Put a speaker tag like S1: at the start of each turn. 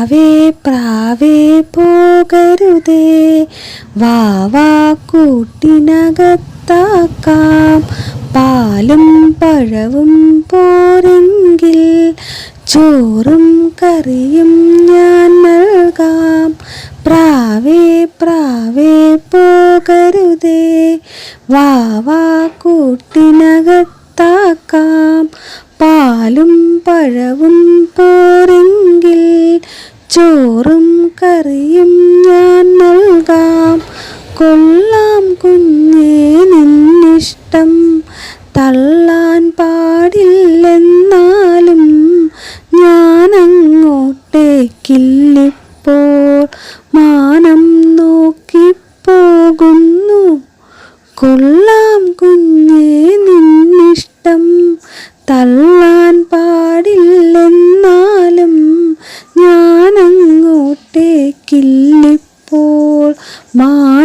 S1: പ്രാവേ പ്രാവേ പോകരുതേ. വാവാ കൂട്ടിനകത്താക്കാം. പാലും പഴവും പോരെങ്കിൽ ചോറും കറിയും ഞാൻ നൽകാം. പ്രാവേ പ്രാവേ പോകരുതേ. വാവാ കൂട്ടിനകത്താക്കാം. പാലും പഴവും പോരെങ്കിൽ ചോറും കറിയും ഞാൻ നൽകാം. കൊള്ളാം കുഞ്ഞേ നിന്നിഷ്ടം. തള്ളാൻ പാടില്ലെന്നാലും ഞാൻ അങ്ങോട്ടേക്കില്ലിപ്പോൾ മാനം നോക്കിപ്പോകുന്നു. കൊള്ളാം കുഞ്ഞേ നിന്നിഷ്ടം. ഞാനങ്ങോട്ടേക്കില്ലിപ്പോൾ മാനം